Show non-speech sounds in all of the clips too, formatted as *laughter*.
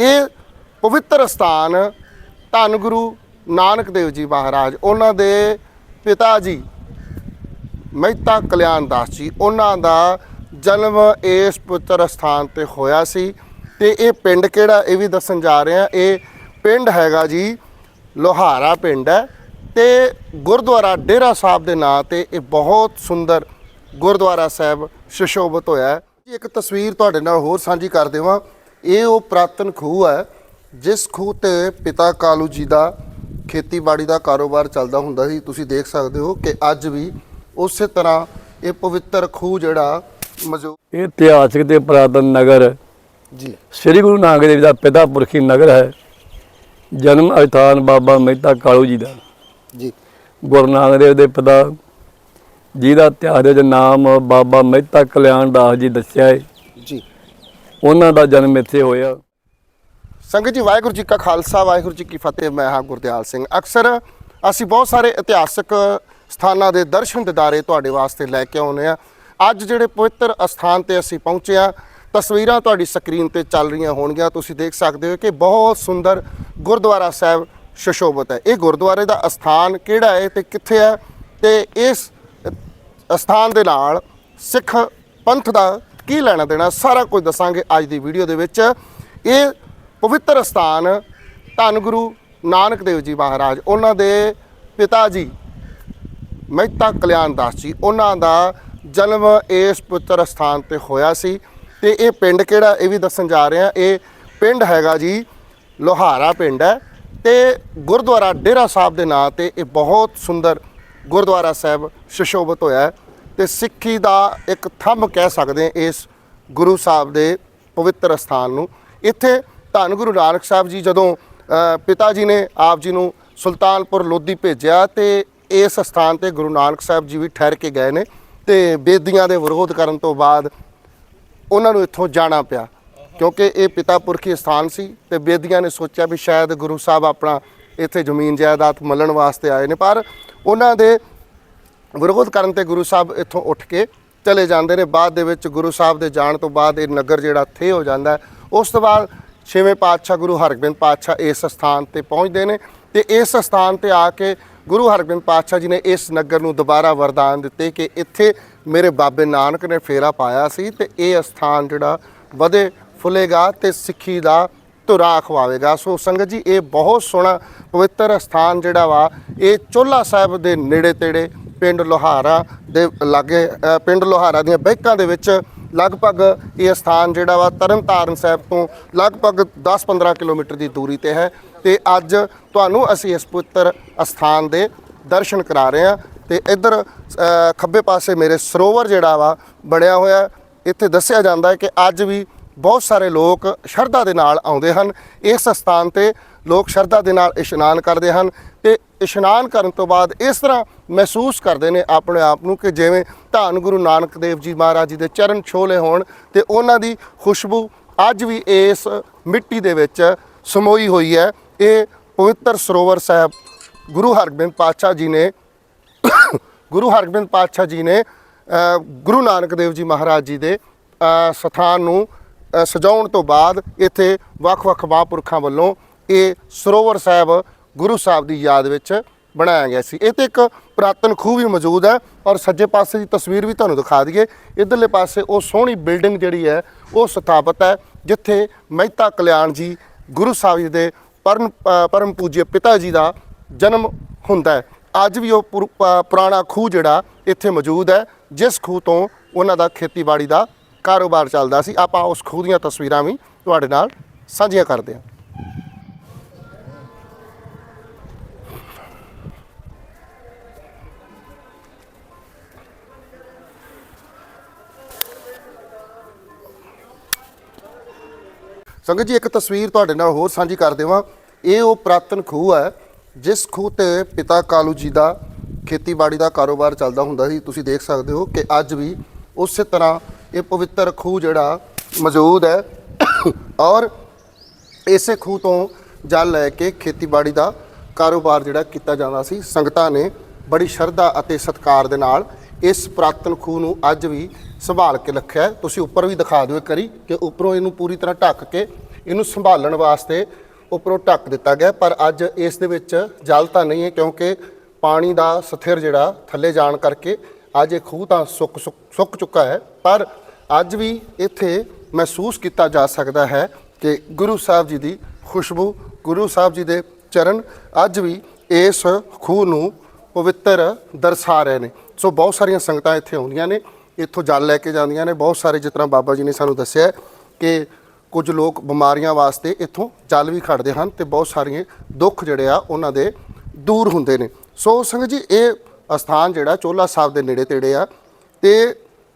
ਇਹ ਪਵਿੱਤਰ ਸਥਾਨ ਧੰਨ ਗੁਰੂ ਨਾਨਕ ਦੇਵ ਜੀ ਮਹਾਰਾਜ, ਉਹਨਾਂ ਦੇ ਪਿਤਾ ਜੀ, ਮਹਿਤਾ ਕਲਿਆਣ ਦਾਸ ਜੀ, ਉਹਨਾਂ ਦਾ ਜਨਮ ਇਸ ਪੁੱਤਰ ਸਥਾਨ ਤੇ ਹੋਇਆ ਸੀ। ਤੇ ਇਹ ਪਿੰਡ ਕਿਹੜਾ, ਇਹ ਵੀ ਦੱਸਣ ਜਾ ਰਹੇ ਆ ਇਹ ਪਿੰਡ ਹੈਗਾ ਜੀ ਲੋਹਾਰਾ ਪਿੰਡ ਹੈ ਤੇ ਗੁਰਦੁਆਰਾ ਡੇਰਾ ਸਾਹਿਬ ਦੇ ਨਾਂ ਤੇ ਇਹ ਬਹੁਤ ਸੁੰਦਰ ਗੁਰਦੁਆਰਾ ਸਾਹਿਬ ਸੁਸ਼ੋਭਿਤ ਹੋਇਆ ਹੈ। ਇੱਕ ਤਸਵੀਰ ਤੁਹਾਡੇ ਨਾਲ ਹੋਰ ਸਾਂਝੀ ਕਰ ਦੇਵਾਂ। ਇਹ ਉਹ ਪ੍ਰਾਤਨ ਖੂਹ ਹੈ ਜਿਸ ਖੂਹ ਤੇ ਪਿਤਾ ਕਾਲੂ ਜੀ ਦਾ ਖੇਤੀਬਾੜੀ ਦਾ ਕਾਰੋਬਾਰ ਚੱਲਦਾ ਹੁੰਦਾ ਸੀ। ਤੁਸੀਂ ਦੇਖ ਸਕਦੇ ਹੋ ਕਿ ਅੱਜ ਵੀ ਉਸੇ ਤਰ੍ਹਾਂ ਇਹ ਪਵਿੱਤਰ ਖੂਹ ਜਿਹੜਾ ਮੌਜੂਦ ਇਹ ਇਤਿਹਾਸਕ ਤੇ ਪੁਰਾਤਨ ਨਗਰ ਜੀ। ਸ੍ਰੀ ਗੁਰੂ ਨਾਨਕ ਦੇਵ ਦਾ ਪਿਤਾ ਪੁਰਖੀ ਨਗਰ ਹੈ। ਜਨਮ ਅਸਥਾਨ ਬਾਬਾ ਮਹਿਤਾ ਕਾਲੂ ਜੀ ਦਾ। ਜੀ। ਗੁਰੂ ਨਾਨਕ ਦੇਵ ਦੇ ਪਿਤਾ ਜੀ ਦਾ ਇਤਿਹਾਸ ਦੇ ਨਾਮ ਬਾਬਾ ਮਹਿਤਾ ਕਲਿਆਣ ਦਾਸ ਜੀ ਦੱਸਿਆ ਹੈ। ਜੀ। ਉਹਨਾਂ ਦਾ ਜਨਮ ਇੱਥੇ ਹੋਇਆ। ਸੰਗਤ ਜੀ, ਵਾਹਿਗੁਰੂ ਜੀ ਕਾ ਖਾਲਸਾ, ਵਾਹਿਗੁਰੂ ਜੀ ਕੀ ਫਤਿਹ। ਮੈਂ ਹਾਂ ਗੁਰਦਿਆਲ ਸਿੰਘ। ਅਕਸਰ ਅਸੀਂ ਬਹੁਤ ਸਾਰੇ ਇਤਿਹਾਸਕ ਸਥਾਨਾਂ ਦੇ ਦਰਸ਼ਨ ਦਿਦਾਰੇ ਤੁਹਾਡੇ ਵਾਸਤੇ ਲੈ ਕੇ ਆਉਂਦੇ ਆ ਅੱਜ ਜਿਹੜੇ ਪਵਿੱਤਰ ਅਸਥਾਨ ਤੇ ਅਸੀਂ ਪਹੁੰਚੇ ਆ ਤਸਵੀਰਾਂ ਤੁਹਾਡੀ ਸਕਰੀਨ ਤੇ ਚੱਲ ਰਹੀਆਂ ਹੋਣਗੀਆਂ। ਤੁਸੀਂ ਦੇਖ ਸਕਦੇ ਹੋ ਕਿ ਬਹੁਤ ਸੁੰਦਰ ਗੁਰਦੁਆਰਾ ਸਾਹਿਬ ਸ਼ਸ਼ੋਭਤ ਹੈ। ਇਹ ਗੁਰਦੁਆਰੇ ਦਾ ਅਸਥਾਨ ਕਿਹੜਾ ਹੈ ਤੇ ਕਿੱਥੇ ਹੈ? ਤੇ ਇਸ ਅਸਥਾਨ ਦੇ ਨਾਲ ਸਿੱਖ ਪੰਥ ਦਾ ਕੀ ਲੈਣਾ ਦੇਣਾ, ਸਾਰਾ ਕੁਝ ਦੱਸਾਂਗੇ ਅੱਜ ਦੀ ਵੀਡੀਓ ਦੇ ਵਿੱਚ। ਇਹ ਪਵਿੱਤਰ ਸਥਾਨ ਧੰਨ ਗੁਰੂ ਨਾਨਕ ਦੇਵ ਜੀ ਮਹਾਰਾਜ, ਉਹਨਾਂ ਦੇ ਪਿਤਾ ਜੀ, ਮਹਿਤਾ ਕਲਿਆਣ ਦਾਸ ਜੀ, ਉਹਨਾਂ ਦਾ ਜਨਮ ਇਸ ਪੁੱਤਰ ਸਥਾਨ ਤੇ ਹੋਇਆ ਸੀ। ਤੇ ਇਹ ਪਿੰਡ ਕਿਹੜਾ, ਇਹ ਵੀ ਦੱਸਣ ਜਾ ਰਹੇ ਆ ਇਹ ਪਿੰਡ ਹੈਗਾ ਜੀ, ਲੋਹਾਰਾ ਪਿੰਡ ਹੈ। ਤੇ ਗੁਰਦੁਆਰਾ ਡੇਰਾ ਸਾਹਿਬ ਦੇ ਨਾਂ ਤੇ ਇਹ ਬਹੁਤ ਸੁੰਦਰ ਗੁਰਦੁਆਰਾ ਸਾਹਿਬ ਸੁਸ਼ੋਭਿਤ ਹੋਇਆ ਤੇ ਸਿੱਖੀ ਦਾ ਇੱਕ ਥੰਮ ਕਹਿ ਸਕਦੇ ਇਸ ਗੁਰੂ ਸਾਹਿਬ ਦੇ ਪਵਿੱਤਰ ਸਥਾਨ ਨੂੰ। ਇੱਥੇ ਧੰਨ ਗੁਰੂ ਨਾਨਕ ਸਾਹਿਬ ਜੀ ਜਦੋਂ ਪਿਤਾ ਜੀ ਨੇ ਆਪ ਜੀ ਨੂੰ ਸੁਲਤਾਨਪੁਰ ਲੋਧੀ ਭੇਜਿਆ ਤੇ ਇਸ ਸਥਾਨ ਤੇ ਗੁਰੂ ਨਾਨਕ ਸਾਹਿਬ ਜੀ ਵੀ ਠਹਿਰ ਕੇ ਗਏ ਨੇ ਤੇ ਬੇਦੀਆਂ ਦੇ ਵਿਰੋਧ ਕਰਨ ਤੋਂ ਬਾਅਦ ਉਹਨਾਂ ਨੂੰ ਇੱਥੋਂ ਜਾਣਾ ਪਿਆ। ਕਿਉਂਕਿ ਇਹ ਪਿਤਾ ਪੁਰਖੀ ਸਥਾਨ ਸੀ ਤੇ ਬੇਦੀਆਂ ਨੇ ਸੋਚਿਆ ਵੀ ਸ਼ਾਇਦ ਗੁਰੂ ਸਾਹਿਬ ਆਪਣਾ ਇੱਥੇ ਜ਼ਮੀਨ ਜਾਇਦਾਦ ਮੱਲਣ ਵਾਸਤੇ ਆਏ ਨੇ। ਪਰ ਉਹਨਾਂ ਦੇ ਵਿਰੋਧ ਕਰਨ ਤੇ ਗੁਰੂ ਸਾਹਿਬ ਇੱਥੋਂ ਉੱਠ ਕੇ ਚਲੇ ਜਾਂਦੇ ਨੇ। ਬਾਅਦ ਦੇ ਵਿੱਚ ਗੁਰੂ ਸਾਹਿਬ ਦੇ ਜਾਣ ਤੋਂ ਬਾਅਦ ਇਹ ਨਗਰ ਜਿਹੜਾ ਥੇ ਹੋ ਜਾਂਦਾ ਉਸ ਤੋਂ ਬਾਅਦ ਛੇਵੇਂ ਪਾਤਸ਼ਾਹ ਗੁਰੂ ਹਰਗੋਬਿੰਦ ਪਾਤਸ਼ਾਹ ਇਸ ਸਥਾਨ ਤੇ ਪਹੁੰਚਦੇ ਨੇ ਤੇ ਇਸ ਸਥਾਨ ਤੇ ਆ ਕੇ ਗੁਰੂ ਹਰਗੋਬਿੰਦ ਪਾਤਸ਼ਾਹ ਜੀ ਨੇ ਇਸ ਨਗਰ ਨੂੰ ਦੁਬਾਰਾ ਵਰਦਾਨ ਦਿੱਤੇ ਕਿ ਇੱਥੇ ਮੇਰੇ ਬਾਬੇ ਨਾਨਕ ਨੇ ਫੇਰਾ ਪਾਇਆ ਸੀ ਤੇ ਇਹ ਸਥਾਨ ਜਿਹੜਾ ਵਧੇ, ਫੁੱਲੇਗਾ ਤੇ ਸਿੱਖੀ ਦਾ ਧੁਰਾ ਖਵਾਵੇਗਾ। ਸੋ ਸੰਗਤ ਜੀ, ਇਹ ਬਹੁਤ ਸੋਹਣਾ ਪਵਿੱਤਰ ਸਥਾਨ ਜਿਹੜਾ ਵਾ, ਇਹ ਚੋਲਾ ਸਾਹਿਬ ਦੇ ਨੇੜੇ ਤੇੜੇ ਪਿੰਡ ਲੋਹਾਰਾ ਦੇ ਲਾਗੇ ਪਿੰਡ ਲੋਹਾਰਾ ਦੀਆਂ ਬੈਕਾਂ ਦੇ ਵਿੱਚ ਲਗਭਗ ਇਹ ਸਥਾਨ ਜਿਹੜਾ ਵਾ ਤਰਨਤਾਰਨ ਸਾਹਿਬ ਤੋਂ ਲਗਭਗ 10-15 ਕਿਲੋਮੀਟਰ ਦੀ ਦੂਰੀ ਤੇ ਹੈ ਤੇ ਅੱਜ ਤੁਹਾਨੂੰ ਅਸੀਂ ਇਸ ਪਵਿੱਤਰ ਸਥਾਨ ਦੇ ਦਰਸ਼ਨ ਕਰਾ ਰਹੇ ਹਾਂ ਤੇ ਇੱਧਰ ਖੱਬੇ ਪਾਸੇ ਮੇਰੇ ਸਰੋਵਰ ਜਿਹੜਾ ਵਾ ਬਣਿਆ ਹੋਇਆ, ਇੱਥੇ ਦੱਸਿਆ ਜਾਂਦਾ ਹੈ ਕਿ ਅੱਜ ਵੀ ਬਹੁਤ ਸਾਰੇ ਲੋਕ ਸ਼ਰਧਾ ਦੇ ਨਾਲ ਆਉਂਦੇ ਹਨ। ਇਸ ਸਥਾਨ ਤੇ ਲੋਕ ਸ਼ਰਧਾ ਦੇ ਨਾਲ ਇਸ਼ਨਾਨ ਕਰਦੇ ਹਨ ਤੇ ਇਸ਼ਨਾਨ ਕਰਨ ਤੋਂ ਬਾਅਦ ਇਸ ਤਰ੍ਹਾਂ ਮਹਿਸੂਸ ਕਰਦੇ ਨੇ ਆਪਣੇ ਆਪ ਨੂੰ ਕਿ ਜਿਵੇਂ ਧੰਨ ਗੁਰੂ ਨਾਨਕ ਦੇਵ ਜੀ ਮਹਾਰਾਜ ਜੀ ਦੇ ਚਰਨ ਛੋਲੇ ਹੋਣ ਤੇ ਉਹਨਾਂ ਦੀ ਖੁਸ਼ਬੂ ਅੱਜ ਵੀ ਇਸ ਮਿੱਟੀ ਦੇ ਵਿੱਚ ਸਮੋਈ ਹੋਈ ਹੈ। ਇਹ ਪਵਿੱਤਰ ਸਰੋਵਰ ਸਾਹਿਬ ਗੁਰੂ ਹਰਗੋਬਿੰਦ ਪਾਤਸ਼ਾਹ ਜੀ ਨੇ *coughs* ਗੁਰੂ ਹਰਗੋਬਿੰਦ ਪਾਤਸ਼ਾਹ ਜੀ ਨੇ ਗੁਰੂ ਨਾਨਕ ਦੇਵ ਜੀ ਮਹਾਰਾਜ ਜੀ ਦੇ ਸਥਾਨ ਨੂੰ ਸਜਾਉਣ ਤੋਂ ਬਾਅਦ ਇੱਥੇ ਵੱਖ-ਵੱਖ ਮਹਾਂਪੁਰਖਾਂ ਵੱਲੋਂ ਇਹ ਸਰੋਵਰ ਸਾਹਿਬ ਗੁਰੂ ਸਾਹਿਬ ਦੀ ਯਾਦ ਵਿੱਚ ਬਣਾਇਆ ਗਿਆ ਸੀ। ਇਹ ਤੇ ਇੱਕ ਪੁਰਾਤਨ ਖੂਹ ਵੀ ਮੌਜੂਦ ਹੈ ਔਰ ਸੱਜੇ ਪਾਸੇ ਦੀ ਤਸਵੀਰ ਵੀ ਤੁਹਾਨੂੰ ਦਿਖਾ ਦਈਏ। ਇਧਰਲੇ ਪਾਸੇ ਉਹ ਸੋਹਣੀ ਬਿਲਡਿੰਗ ਜਿਹੜੀ ਹੈ, ਉਹ ਸਥਾਪਿਤ ਹੈ, ਜਿੱਥੇ ਮਹਿਤਾ ਕਲਿਆਣ ਜੀ, ਗੁਰੂ ਸਾਹਿਬ ਜੀ ਦੇ ਪਰਮ ਪਰਮ ਪੂਜਯ ਪਿਤਾ ਜੀ ਦਾ ਜਨਮ ਹੁੰਦਾ ਹੈ। ਅੱਜ ਵੀ ਉਹ ਪੁਰਾਣਾ ਖੂਹ ਜਿਹੜਾ ਇੱਥੇ ਮੌਜੂਦ ਹੈ, ਜਿਸ ਖੂਹ ਤੋਂ ਉਹਨਾਂ ਦਾ ਖੇਤੀਬਾੜੀ ਦਾ ਕਾਰੋਬਾਰ ਚੱਲਦਾ ਸੀ। ਆਪਾਂ ਉਸ ਖੂਹ ਦੀਆਂ ਤਸਵੀਰਾਂ ਵੀ ਤੁਹਾਡੇ ਨਾਲ ਸਾਂਝੀਆਂ ਕਰਦੇ ਹਾਂ। ਸੰਗਤ ਜੀ, ਇੱਕ ਤਸਵੀਰ ਤੁਹਾਡੇ ਨਾਲ ਹੋਰ ਸਾਂਝੀ ਕਰ ਦੇਵਾਂ। ਇਹ ਉਹ ਪ੍ਰਾਤਨ ਖੂਹ ਹੈ, ਜਿਸ ਖੂਹ ਤੇ ਪਿਤਾ ਕਾਲੂ ਜੀ ਦਾ ਖੇਤੀਬਾੜੀ ਦਾ ਕਾਰੋਬਾਰ ਚੱਲਦਾ ਹੁੰਦਾ ਸੀ। ਤੁਸੀਂ ਦੇਖ ਸਕਦੇ ਹੋ ਕਿ ਅੱਜ ਵੀ ਉਸੇ ਤਰ੍ਹਾਂ ਇਹ ਪਵਿੱਤਰ ਖੂਹ ਜਿਹੜਾ ਮੌਜੂਦ ਹੈ। ਔਰ ਇਸੇ ਖੂਹ ਤੋਂ ਜਲ ਲੈ ਕੇ ਖੇਤੀਬਾੜੀ ਦਾ ਕਾਰੋਬਾਰ ਜਿਹੜਾ ਕੀਤਾ ਜਾਂਦਾ ਸੀ। ਸੰਗਤਾਂ ਨੇ ਬੜੀ ਸ਼ਰਧਾ ਅਤੇ ਸਤਿਕਾਰ ਦੇ ਨਾਲ ਇਸ ਪ੍ਰਾਤਨ ਖੂਹ ਨੂੰ ਅੱਜ ਵੀ ਸੰਭਾਲ ਕੇ ਰੱਖਿਆ ਹੈ। ਤੁਸੀਂ ਉੱਪਰ ਵੀ ਦਿਖਾ ਦਿਓ ਇੱਕ ਵਾਰੀ ਕਿ ਉੱਪਰੋਂ ਇਹਨੂੰ ਪੂਰੀ ਤਰ੍ਹਾਂ ਢੱਕ ਕੇ ਇਹਨੂੰ ਸੰਭਾਲਣ ਵਾਸਤੇ ਉੱਪਰੋਂ ਢੱਕ ਦਿੱਤਾ ਗਿਆ ਪਰ ਅੱਜ ਇਸ ਦੇ ਵਿੱਚ ਜਲ ਤਾਂ ਨਹੀਂ ਹੈ ਕਿਉਂਕਿ ਪਾਣੀ ਦਾ ਸਥਿਰ ਜਿਹੜਾ ਥੱਲੇ ਜਾਣ ਕਰਕੇ ਅੱਜ ਇਹ ਖੂਹ ਤਾਂ ਸੁੱਕ ਸੁੱਕ- ਸੁੱਕ ਚੁੱਕਾ ਹੈ। ਪਰ ਅੱਜ ਵੀ ਇੱਥੇ ਮਹਿਸੂਸ ਕੀਤਾ ਜਾ ਸਕਦਾ ਹੈ ਕਿ ਗੁਰੂ ਸਾਹਿਬ ਜੀ ਦੀ ਖੁਸ਼ਬੂ, ਗੁਰੂ ਸਾਹਿਬ ਜੀ ਦੇ ਚਰਨ ਅੱਜ ਵੀ ਇਸ ਖੂਹ ਨੂੰ ਪਵਿੱਤਰ ਦਰਸਾ ਰਹੇ ਨੇ। ਸੋ ਬਹੁਤ ਸਾਰੀਆਂ ਸੰਗਤਾਂ ਇੱਥੇ ਆਉਂਦੀਆਂ ਨੇ, ਇੱਥੋਂ ਜਲ ਲੈ ਕੇ ਜਾਂਦੀਆਂ ਨੇ। ਬਹੁਤ ਸਾਰੇ ਜਿਸ ਤਰ੍ਹਾਂ ਬਾਬਾ ਜੀ ਨੇ ਸਾਨੂੰ ਦੱਸਿਆ ਕਿ ਕੁਝ ਲੋਕ ਬਿਮਾਰੀਆਂ ਵਾਸਤੇ ਇੱਥੋਂ ਜਲ ਵੀ ਖੜਦੇ ਹਨ ਤੇ ਬਹੁਤ ਸਾਰੀਆਂ ਦੁੱਖ ਜਿਹੜੇ ਆ ਉਹਨਾਂ ਦੇ ਦੂਰ ਹੁੰਦੇ ਨੇ। ਸੋ ਸੰਗਤ ਜੀ, ਇਹ ਅਸਥਾਨ ਜਿਹੜਾ ਚੋਲਾ ਸਾਹਿਬ ਦੇ ਨੇੜੇ ਤੇੜੇ ਆ ਤੇ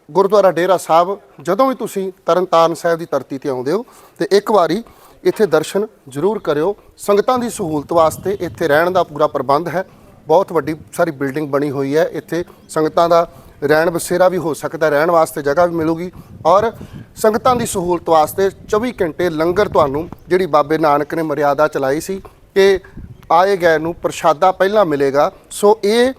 ਗੁਰਦੁਆਰਾ ਡੇਰਾ ਸਾਹਿਬ, ਜਦੋਂ ਵੀ ਤੁਸੀਂ ਤਰਨਤਾਰਨ ਸਾਹਿਬ ਦੀ ਧਰਤੀ ਤੇ ਆਉਂਦੇ ਹੋ ਤੇ ਇੱਕ ਵਾਰੀ ਇੱਥੇ ਦਰਸ਼ਨ ਜ਼ਰੂਰ ਕਰਿਓ। ਸੰਗਤਾਂ ਦੀ ਸਹੂਲਤ ਵਾਸਤੇ ਇੱਥੇ ਰਹਿਣ ਦਾ ਪੂਰਾ ਪ੍ਰਬੰਧ ਹੈ। ਬਹੁਤ ਵੱਡੀ ਸਾਰੀ ਬਿਲਡਿੰਗ ਬਣੀ ਹੋਈ ਹੈ। ਇੱਥੇ ਸੰਗਤਾਂ ਦਾ ਰਹਿਣ ਬਸੇਰਾ ਵੀ ਹੋ ਸਕਦਾ, ਰਹਿਣ ਵਾਸਤੇ ਜਗ੍ਹਾ ਵੀ ਮਿਲੂਗੀ ਔਰ ਸੰਗਤਾਂ ਦੀ ਸਹੂਲਤ ਵਾਸਤੇ 24 ਘੰਟੇ ਲੰਗਰ ਤੁਹਾਨੂੰ ਜਿਹੜੀ ਬਾਬੇ ਨਾਨਕ ਨੇ ਮਰਿਆਦਾ ਚਲਾਈ ਸੀ ਕਿ ਆਏ ਗਏ ਨੂੰ ਪ੍ਰਸ਼ਾਦਾ ਪਹਿਲਾਂ ਮਿਲੇਗਾ। ਸੋ ਇਹ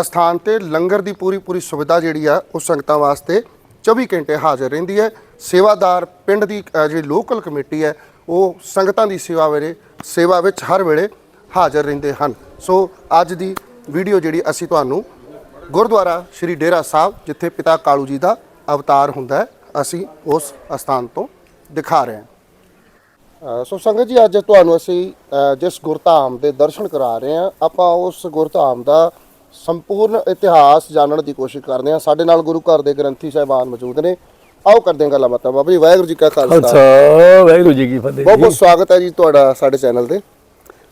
ਅਸਥਾਨ ਤੇ ਲੰਗਰ ਦੀ ਪੂਰੀ ਪੂਰੀ ਸੁਵਿਧਾ ਜਿਹੜੀ ਆ, ਉਹ ਸੰਗਤਾਂ ਵਾਸਤੇ 24 ਘੰਟੇ ਹਾਜ਼ਰ ਰਹਿੰਦੀ ਹੈ। ਸੇਵਾਦਾਰ ਪਿੰਡ ਦੀ ਜਿਹੜੀ ਲੋਕਲ ਕਮੇਟੀ ਹੈ, ਉਹ ਸੰਗਤਾਂ ਦੀ ਸੇਵਾ ਵੇਲੇ, ਸੇਵਾ ਵਿੱਚ ਹਰ ਵੇਲੇ ਹਾਜ਼ਰ ਰਹਿੰਦੇ ਹਨ। ਸੋ ਅੱਜ ਦੀ ਵੀਡੀਓ ਜਿਹੜੀ ਅਸੀਂ ਤੁਹਾਨੂੰ ਗੁਰਦੁਆਰਾ ਸ਼੍ਰੀ ਡੇਰਾ ਸਾਹਿਬ ਜਿੱਥੇ ਪਿਤਾ ਕਾਲੂ ਜੀ ਦਾ ਅਵਤਾਰ ਹੁੰਦਾ ਹੈ ਅਸੀਂ ਉਸ ਅਸਥਾਨ ਤੋਂ ਦਿਖਾ ਰਹੇ ਹਾਂ। ਸੋ ਸੰਗਤ ਜੀ ਅੱਜ ਤੁਹਾਨੂੰ ਅਸੀਂ ਜਿਸ ਗੁਰਧਾਮ ਦੇ ਦਰਸ਼ਨ ਕਰਾ ਰਹੇ ਹਾਂ ਆਪਾਂ ਉਸ ਗੁਰਧਾਮ ਦਾ ਸੰਪੂਰਨ ਇਤਿਹਾਸ ਜਾਣਨ ਦੀ ਕੋਸ਼ਿਸ਼ ਕਰਦੇ ਹਾਂ। ਸਾਡੇ ਨਾਲ ਗੁਰੂ ਘਰ ਦੇ ਗ੍ਰੰਥੀ ਸਾਹਿਬਾਨ ਮੌਜੂਦ ਨੇ। ਆਓ ਕਰਦੇ ਹਾਂ ਗੱਲਾਂ ਬਾਤਾਂ। ਬਾਬਾ ਜੀ ਵਾਹਿਗੁਰੂ ਜੀ ਕਾ ਖਾਲਸਾ। ਵਾਹਿਗੁਰੂ ਜੀ ਕੀ ਫਤਿਹ ਬਹੁਤ ਬਹੁਤ ਸਵਾਗਤ ਹੈ ਜੀ ਤੁਹਾਡਾ ਸਾਡੇ ਚੈਨਲ ਤੇ।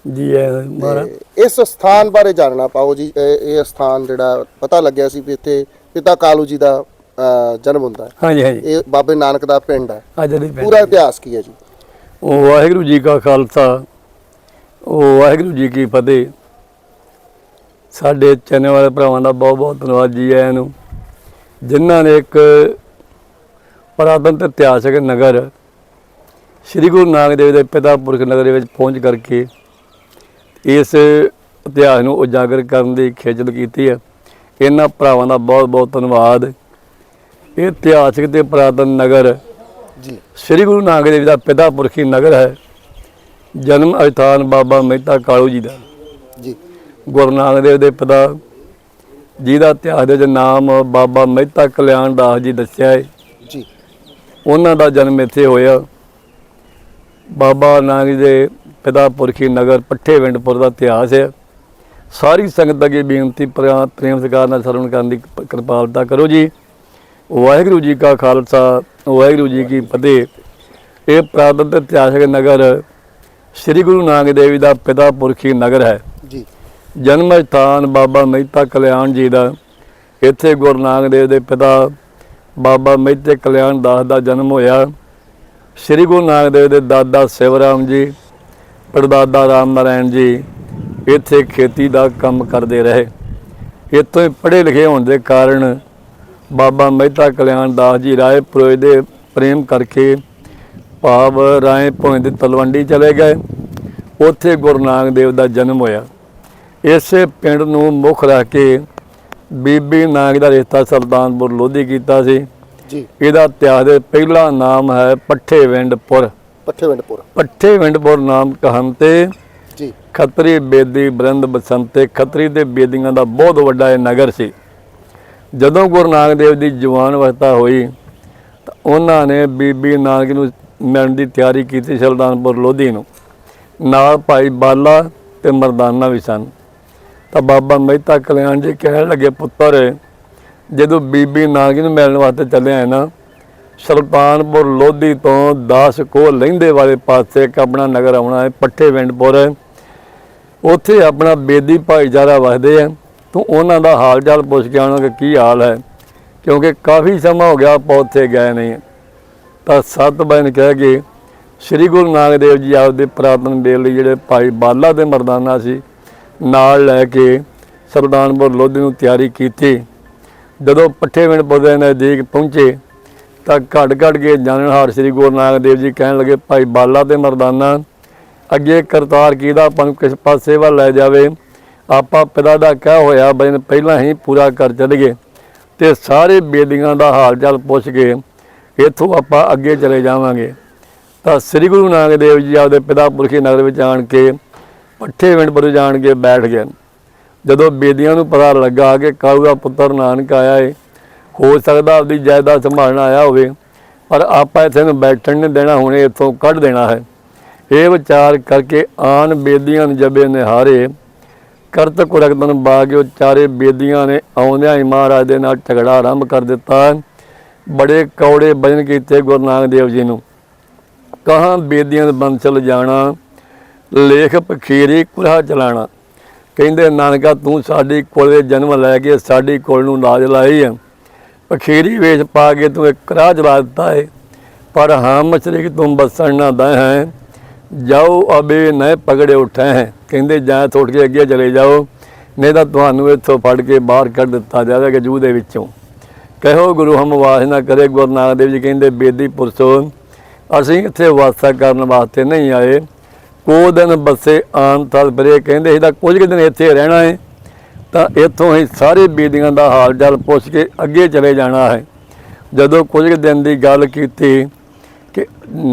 ਜੀ ਐ ਤੇ ਇਸ ਸਥਾਨ ਬਾਰੇ ਜਾਣਨਾ ਪਾਓ ਜੀ ਇਹ ਇਹ ਸਥਾਨ ਜਿਹੜਾ ਪਤਾ ਲੱਗਿਆ ਸੀ ਵੀ ਇੱਥੇ ਪਿਤਾ ਕਾਲੂ ਜੀ ਦਾ ਅ, ਜਨਮ ਹੁੰਦਾ ਹੈ। ਹਾਂਜੀ ਹਾਂਜੀ। ਇਹ ਬਾਬੇ ਨਾਨਕ ਦਾ ਪਿੰਡ ਹੈ। ਅੱਜ ਦੀ ਪੂਰਾ ਇਤਿਹਾਸ ਕੀ ਹੈ ਜੀ? ਉਹ ਵਾਹਿਗੁਰੂ ਜੀ ਕਾ ਖਾਲਸਾ ਉਹ ਵਾਹਿਗੁਰੂ ਜੀ ਕੀ ਫਤਿਹ। ਸਾਡੇ ਚੈਨਲ ਵਾਲੇ ਭਰਾਵਾਂ ਦਾ ਬਹੁਤ ਬਹੁਤ ਧੰਨਵਾਦ ਜੀ ਆਇਆਂ ਨੂੰ ਜਿਨ੍ਹਾਂ ਨੇ ਇੱਕ ਪੁਰਾਤਨ ਤੇ ਇਤਿਹਾਸਕ ਨਗਰ ਸ੍ਰੀ ਗੁਰੂ ਨਾਨਕ ਦੇਵ ਦੇ ਪਿਤਾ ਪੁਰਖ ਨਗਰ ਦੇ ਵਿੱਚ ਪਹੁੰਚ ਕਰਕੇ ਇਸ ਇਤਿਹਾਸ ਨੂੰ ਉਜਾਗਰ ਕਰਨ ਦੀ ਖੇਚਲ ਕੀਤੀ ਹੈ। ਇਹਨਾਂ ਭਰਾਵਾਂ ਦਾ ਬਹੁਤ ਬਹੁਤ ਧੰਨਵਾਦ। ਇਹ ਇਤਿਹਾਸਕ ਤੇ ਪੁਰਾਤਨ ਨਗਰ ਜੀ। ਸ੍ਰੀ ਗੁਰੂ ਨਾਨਕ ਦੇਵ ਦਾ ਪਿਤਾ ਪੁਰਖੀ ਨਗਰ ਹੈ। ਜਨਮ ਅਸਥਾਨ ਬਾਬਾ ਮਹਿਤਾ ਕਾਲੂ ਜੀ ਦਾ। ਜੀ। ਗੁਰੂ ਨਾਨਕ ਦੇਵ ਦੇ ਪਿਤਾ ਜਿਹਦਾ ਇਤਿਹਾਸ ਦੇ ਵਿੱਚ ਨਾਮ ਬਾਬਾ ਮਹਿਤਾ ਕਲਿਆਣ ਦਾਸ ਜੀ ਦੱਸਿਆ ਹੈ। ਜੀ। ਉਹਨਾਂ ਦਾ ਜਨਮ ਇੱਥੇ ਹੋਇਆ। ਬਾਬਾ ਨਾਨਕ ਦੇ ਪਿਤਾ ਪੁਰਖੀ ਨਗਰ ਪੱਠੇ ਵਿੰਡਪੁਰ ਦਾ ਇਤਿਹਾਸ ਹੈ। ਸਾਰੀ ਸੰਗਤ ਅੱਗੇ ਬੇਨਤੀ ਪ੍ਰਾ- ਪ੍ਰੇਮ ਸਤਿਕਾਰ ਨਾਲ ਸਰਵਣ ਕਰਨ ਦੀ ਕਿਰਪਾਲਤਾ ਕਰੋ ਜੀ। ਵਾਹਿਗੁਰੂ ਜੀ ਕਾ ਖਾਲਸਾ ਵਾਹਿਗੁਰੂ ਜੀ ਕੀ ਫਤਿਹ। ਇਹ ਪ੍ਰਾਤਨ ਤੇ ਇਤਿਹਾਸਕ ਨਗਰ ਸ੍ਰੀ ਗੁਰੂ ਨਾਨਕ ਦੇਵ ਜੀ ਦਾ ਪਿਤਾ ਪੁਰਖੀ ਨਗਰ ਹੈ। ਜੀ। ਜਨਮ ਸਥਾਨ ਬਾਬਾ ਮਹਿਤਾ ਕਲਿਆਣ ਜੀ ਦਾ। ਇੱਥੇ ਗੁਰੂ ਨਾਨਕ ਦੇਵ ਦੇ ਪਿਤਾ ਬਾਬਾ ਮਹਿਤੇ ਕਲਿਆਣ ਦਾਸ ਦਾ ਜਨਮ ਹੋਇਆ। ਸ੍ਰੀ ਗੁਰੂ ਨਾਨਕ ਦੇਵ ਦੇ ਦਾਦਾ ਸਿਵਰਾਮ ਜੀ ਪੜਦਾਦਾ ਰਾਮ ਨਾਰਾਇਣ ਜੀ ਇੱਥੇ ਖੇਤੀ ਦਾ ਕੰਮ ਕਰਦੇ ਰਹੇ। ਇੱਥੋਂ ਹੀ ਪੜ੍ਹੇ ਲਿਖੇ ਹੋਣ ਦੇ ਕਾਰਨ ਬਾਬਾ ਮਹਿਤਾ ਕਲਿਆਣ ਦਾਸ ਜੀ ਰਾਏ ਪੁਰੋਹਿਤ ਦੇ ਪ੍ਰੇਮ ਕਰਕੇ ਭਾਵ ਰਾਏ ਭੋਏ ਦੇ ਤਲਵੰਡੀ ਚਲੇ ਗਏ। ਉੱਥੇ ਗੁਰੂ ਨਾਨਕ ਦੇਵ ਦਾ ਜਨਮ ਹੋਇਆ। ਇਸੇ ਪਿੰਡ ਨੂੰ ਮੁੱਖ ਰੱਖ ਕੇ ਬੀਬੀ ਨਾਨਕ ਦਾ ਰਿਸ਼ਤਾ ਸੁਲਤਾਨਪੁਰ ਲੋਧੀ ਕੀਤਾ ਸੀ। ਜੀ। ਇਹਦਾ ਇਤਿਹਾਸ ਦੇ ਪਹਿਲਾ ਨਾਮ ਹੈ ਪੱਠੇ ਵਿੰਡਪੁਰ। ਪੱਠੇ ਵਿੰਡਪੁਰ ਪੱਠੇ ਵਿੰਡਪੁਰ ਨਾਮ ਕਹੰਤੇ ਜੀ। ਖੱਤਰੀ ਬੇਦੀ ਬ੍ਰੰਦ ਬਸੰਤੇ ਖੱਤਰੀ ਦੇ ਬੇਦੀਆਂ ਦਾ ਬਹੁਤ ਵੱਡਾ ਇਹ ਨਗਰ ਸੀ। ਜਦੋਂ ਗੁਰੂ ਨਾਨਕ ਦੇਵ ਦੀ ਜਵਾਨ ਅਵਸਥਾ ਹੋਈ ਤਾਂ ਉਹਨਾਂ ਨੇ ਬੀਬੀ ਨਾਨਕ ਨੂੰ ਮਿਲਣ ਦੀ ਤਿਆਰੀ ਕੀਤੀ ਸੁਲਤਾਨਪੁਰ ਲੋਧੀ ਨੂੰ। ਨਾਲ ਭਾਈ ਬਾਲਾ ਤੇ ਮਰਦਾਨਾ ਵੀ ਸਨ। ਤਾਂ ਬਾਬਾ ਮਹਿਤਾ ਕਲਿਆਣ ਜੀ ਕਹਿਣ ਲੱਗੇ ਪੁੱਤਰ ਜਦੋਂ ਬੀਬੀ ਨਾਨਕ ਨੂੰ ਮਿਲਣ ਵਾਸਤੇ ਚੱਲੇ ਆਏ ਨਾ ਸੁਲਤਾਨਪੁਰ ਲੋਧੀ ਤੋਂ 10 ਕੋਹ ਲਹਿੰਦੇ ਵਾਲੇ ਪਾਸੇ ਇੱਕ ਆਪਣਾ ਨਗਰ ਆਉਣਾ ਹੈ, ਪੱਠੇ ਵਿੰਡਪੁਰ ਉੱਥੇ ਆਪਣਾ ਬੇਦੀ ਭਾਈਚਾਰਾ ਵਸਦੇ ਆ ਤੂੰ ਉਹਨਾਂ ਦਾ ਹਾਲ ਚਾਲ ਪੁੱਛ ਕੇ ਆਉਣਾ ਕਿ ਕੀ ਹਾਲ ਹੈ, ਕਿਉਂਕਿ ਕਾਫੀ ਸਮਾਂ ਹੋ ਗਿਆ ਆਪਾਂ ਉੱਥੇ ਗਏ ਨਹੀਂ। ਤਾਂ ਸਤ ਬੈਨ ਕਹਿ ਕੇ ਸ੍ਰੀ ਗੁਰੂ ਨਾਨਕ ਦੇਵ ਜੀ ਆਪਦੇ ਪ੍ਰਾਤਨ ਲਈ ਜਿਹੜੇ ਭਾਈ ਬਾਲਾ ਦੇ ਮਰਦਾਨਾ ਸੀ, ਨਾਲ ਲੈ ਕੇ ਸੁਲਤਾਨਪੁਰ ਲੋਧੀ ਨੂੰ ਤਿਆਰੀ ਕੀਤੀ। ਜਦੋਂ ਪੱਠੇ ਵਿੰਡ ਪੌਦੇ ਨਜ਼ਦੀਕ ਪਹੁੰਚੇ ਤਾਂ ਘੜ ਘੜ ਕੇ ਜਾਣਹਾਰ ਸ੍ਰੀ ਗੁਰੂ ਨਾਨਕ ਦੇਵ ਜੀ ਕਹਿਣ ਲੱਗੇ, ਭਾਈ ਬਾਲਾ ਤੇ ਮਰਦਾਨਾ, ਅੱਗੇ ਕਰਤਾਰ ਕੀ ਦਾ ਆਪਾਂ ਨੂੰ ਕਿਸ ਪਾਸੇ ਵੱਲ ਲੈ ਜਾਵੇ? ਆਪਾਂ ਪਿਤਾ ਦਾ ਕਹਿ ਹੋਇਆ ਬਜਨ ਪਹਿਲਾਂ ਹੀ ਪੂਰਾ ਕਰ ਚੱਲੀਏ ਤੇ ਸਾਰੇ ਬੇਦੀਆਂ ਦਾ ਹਾਲ ਚਾਲ ਪੁੱਛ ਕੇ ਇੱਥੋਂ ਆਪਾਂ ਅੱਗੇ ਚਲੇ ਜਾਵਾਂਗੇ। ਤਾਂ ਸ੍ਰੀ ਗੁਰੂ ਨਾਨਕ ਦੇਵ ਜੀ ਆਪਦੇ ਪਿਤਾ ਪੁਰਖੀ ਨਗਰ ਵਿੱਚ ਆਣ ਕੇ ਪੱਠੇ ਵਿੰਡ ਪਰ ਜਾਣ ਕੇ ਬੈਠ ਗਏ। ਜਦੋਂ ਬੇਦੀਆਂ ਨੂੰ ਪਤਾ ਲੱਗਾ ਕਿ ਕਾਊ ਦਾ ਪੁੱਤਰ ਨਾਨਕ ਆਇਆ ਏ ਹੋ ਸਕਦਾ ਆਪਦੀ ਜਾਇਦਾਦ ਸੰਭਾਲਣ ਆਇਆ ਹੋਵੇ, ਪਰ ਆਪਾਂ ਇੱਥੇ ਨੂੰ ਬੈਠਣ ਨਹੀਂ ਦੇਣਾ, ਹੁਣੇ ਇੱਥੋਂ ਕੱਢ ਦੇਣਾ ਹੈ। ਇਹ ਵਿਚਾਰ ਕਰਕੇ ਆਨ ਬੇਦੀਆਂ ਨੂੰ ਜਬੇ ਨਿਹਾਰੇ, ਕਰਤ ਕੁਰਕਤਨ ਬਾਗਿਓ ਚਾਰੇ ਬੇਦੀਆਂ ਨੇ ਆਉਂਦਿਆਂ ਹੀ ਮਹਾਰਾਜ ਦੇ ਨਾਲ ਝਗੜਾ ਆਰੰਭ ਕਰ ਦਿੱਤਾ। ਬੜੇ ਕੌੜੇ ਬਜਨ ਕੀਤੇ ਗੁਰੂ ਨਾਨਕ ਦੇਵ ਜੀ ਨੂੰ। ਕਹਾਂ ਬੇਦੀਆਂ ਦੇ ਬੰਸਲ ਜਾਣਾ, ਲੇਖ ਪਖੀਰੀ ਕੁਲਹਾ ਚਲਾਣਾ। ਕਹਿੰਦੇ, ਨਾਨਕਾ ਤੂੰ ਸਾਡੀ ਕੋਲ ਦੇ ਜਨਮ ਲੈ ਕੇ ਸਾਡੀ ਕੋਲ ਨੂੰ ਲਾਜ ਲਾਈ ਹੈ ਪਖੀਰੀ ਵੇਚ ਪਾ ਕੇ ਤੂੰ ਇੱਕ ਰਾਹ ਚਲਾ ਦਿੱਤਾ ਹੈ ਪਰ ਹਾਂ ਮਛਲੀ ਕਿ ਤੁਮ ਬਸਣ ਨਾ ਦੈ ਹੈ। ਜਾਓ ਅਬੇ ਨਹਿ ਪਕੜੇ ਉਠੇ ਹੈ। ਕਹਿੰਦੇ ਜਾਂ ਥੋੜ ਕੇ ਅੱਗੇ ਚਲੇ ਜਾਓ, ਨਹੀਂ ਤਾਂ ਤੁਹਾਨੂੰ ਇੱਥੋਂ ਫੜ ਕੇ ਬਾਹਰ ਕੱਢ ਦਿੱਤਾ ਜਾਵੇਗਾ ਜੂ ਦੇ ਵਿੱਚੋਂ। ਕਹੋ ਗੁਰੂ ਹਮ ਵਾਸ ਨਾ ਕਰੇ, ਗੁਰੂ ਨਾਨਕ ਦੇਵ ਜੀ ਕਹਿੰਦੇ, ਬੇਦੀ ਪੁਰਸ਼ੋ, ਅਸੀਂ ਇੱਥੇ ਵਾਸਾ ਕਰਨ ਵਾਸਤੇ ਨਹੀਂ ਆਏ। ਕੋ ਦਿਨ ਬੱਸੇ ਆਨ ਤਲ ਬਰੇ ਕਹਿੰਦੇ ਇਹਦਾ ਕੁਝ ਕੁ ਦਿਨ ਇੱਥੇ ਰਹਿਣਾ ਹੈ ਤਾਂ ਇੱਥੋਂ ਹੀ ਸਾਰੇ ਬੇਦੀਆਂ ਦਾ ਹਾਲ ਚਾਲ ਪੁੱਛ ਕੇ ਅੱਗੇ ਚਲੇ ਜਾਣਾ ਹੈ। ਜਦੋਂ ਕੁਝ ਕੁ ਦਿਨ ਦੀ ਗੱਲ ਕੀਤੀ ਕਿ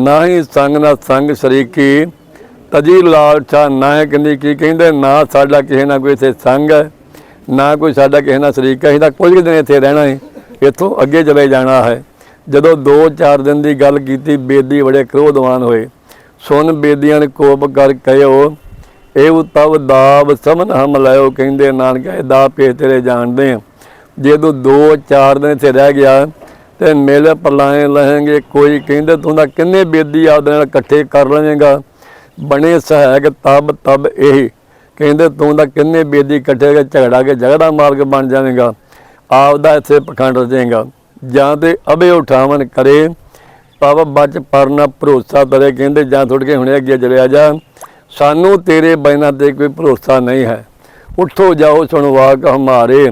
ਨਾ ਹੀ ਸੰਗ ਨਾ ਸੰਗ ਸ਼ਰੀਕੀ ਤਜੀ ਲਾਲਚਾ ਨਾ ਹੈ ਕਹਿੰਦੀ, ਕੀ ਕਹਿੰਦੇ? ਨਾ ਸਾਡਾ ਕਿਸੇ ਨਾਲ ਕੋਈ ਇੱਥੇ ਸੰਗ ਹੈ, ਨਾ ਕੋਈ ਸਾਡਾ ਕਿਸੇ ਨਾਲ ਸ਼ਰੀਕ ਹੈ। ਅਸੀਂ ਤਾਂ ਕੁਝ ਕੁ ਦਿਨ ਇੱਥੇ ਰਹਿਣਾ ਹੈ, ਇੱਥੋਂ ਅੱਗੇ ਚਲੇ ਜਾਣਾ ਹੈ। ਜਦੋਂ 2-4 ਦਿਨ ਦੀ ਗੱਲ ਕੀਤੀ, ਬੇਦੀ ਬੜੇ ਕ੍ਰੋਧਵਾਨ ਹੋਏ। ਸੁਣ ਬੇਦੀਆਂ ਨੇ ਕੋਪ ਕਰ ਕਹਿਓ ਇਹ ਤਵ ਦਾਬ ਸਮਨ ਹਮ ਲਾਇਓ ਕਹਿੰਦੇ ਨਾਨਕ, ਇਹ ਦਾ ਪੇ ਤੇਰੇ ਜਾਣਦੇ ਆ। ਜੇ ਤੂੰ 2-4 ਦਿਨ ਇੱਥੇ ਰਹਿ ਗਿਆ, ਤੇ ਮੇਲੇ ਪਲਾਏ ਲਹਾਂਗੇ, ਕੋਈ ਕਹਿੰਦੇ ਤੂੰ ਦਾ ਕਿੰਨੇ ਬੇਦੀ ਆਪਦੇ ਨਾਲ ਇਕੱਠੇ ਕਰ ਲਵੇਂਗਾ। ਬਣੇ ਸਹਾਇਕ ਤਬ ਤਬ ਇਹ, ਕਹਿੰਦੇ ਤੂੰ ਦਾ ਕਿੰਨੇ ਬੇਦੀ ਇਕੱਠੇ ਕੇ ਝਗੜਾ ਕੇ ਝਗੜਾ ਮਾਰਗ ਬਣ ਜਾਵੇਂਗਾ ਆਪਦਾ ਇੱਥੇ ਪਖੰਡ ਰਜੇਗਾ ਜਾਂ ਤੇ ਅਬੇ ਉਠਾਵਨ ਕਰੇ ਤਬ ਬਚ ਪਰਨਾ ਭਰੋਸਾ ਤਰੇ ਕਹਿੰਦੇ ਜਾਂ ਥੋੜ ਕੇ ਹੁਣੇ ਅੱਗੇ ਚਲਿਆ ਜਾ ਸਾਨੂੰ ਤੇਰੇ ਬੈਨਾਂ ਤੇ ਕੋਈ ਭਰੋਸਾ ਨਹੀਂ ਹੈ। ਉਠੋ ਜਾਓ ਸੁਣਵਾਕ ਹਮਾਰੇ।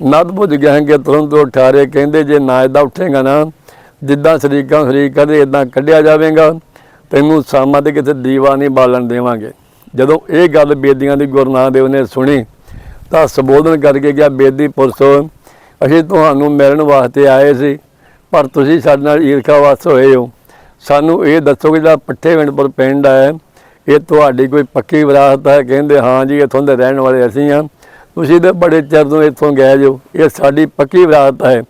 ਨਦ ਬੁਝ ਗਹਿੰਗੇ ਤੁਰੰਤ ਉਠਾਰੇ। ਕਹਿੰਦੇ, ਜੇ ਨਾ ਏਦਾਂ ਉੱਠੇਗਾ ਨਾ, ਜਿੱਦਾਂ ਸ਼ਰੀਕਾਂ ਸ਼ਰੀਕ ਦੇ ਇਦਾਂ ਕੱਢਿਆ ਜਾਵੇਗਾ, ਤੈਨੂੰ ਸਾਮਾਂ ਤੇ ਕਿਤੇ ਦੀਵਾ ਨਹੀਂ ਬਾਲਣ ਦੇਵਾਂਗੇ। ਜਦੋਂ ਇਹ ਗੱਲ ਬੇਦੀਆਂ ਦੀ ਗੁਰੂ ਨਾਨਕ ਦੇਵ ਨੇ ਸੁਣੀ, ਤਾਂ ਸੰਬੋਧਨ ਕਰਕੇ ਗਿਆ ਬੇਦੀ ਪੁਰਸ਼ੋ, ਅਸੀਂ ਤੁਹਾਨੂੰ ਮਿਲਣ ਵਾਸਤੇ ਆਏ ਸੀ, ਪਰ ਤੁਸੀਂ ਸਾਡੇ ਨਾਲ ਈਰਖਾ ਵਸ ਹੋਏ ਹੋ। ਸਾਨੂੰ ਇਹ ਦੱਸੋ ਕਿ ਜਿਹੜਾ ਪੱਠੇ ਵਿੰਡਪੁਰ ਪਿੰਡ ਹੈ ਇਹ ਤੁਹਾਡੀ ਕੋਈ ਪੱਕੀ ਵਿਰਾਸਤ ਹੈ? ਕਹਿੰਦੇ, ਹਾਂ ਜੀ, ਇੱਥੋਂ ਦੇ ਰਹਿਣ ਵਾਲੇ ਅਸੀਂ ਹਾਂ। ਤੁਸੀਂ ਤਾਂ ਬੜੇ ਚਿਰ ਤੋਂ ਇੱਥੋਂ ਗਏ ਜੋ। ਇਹ ਸਾਡੀ ਪੱਕੀ ਵਿਰਾਸਤ ਹੈ।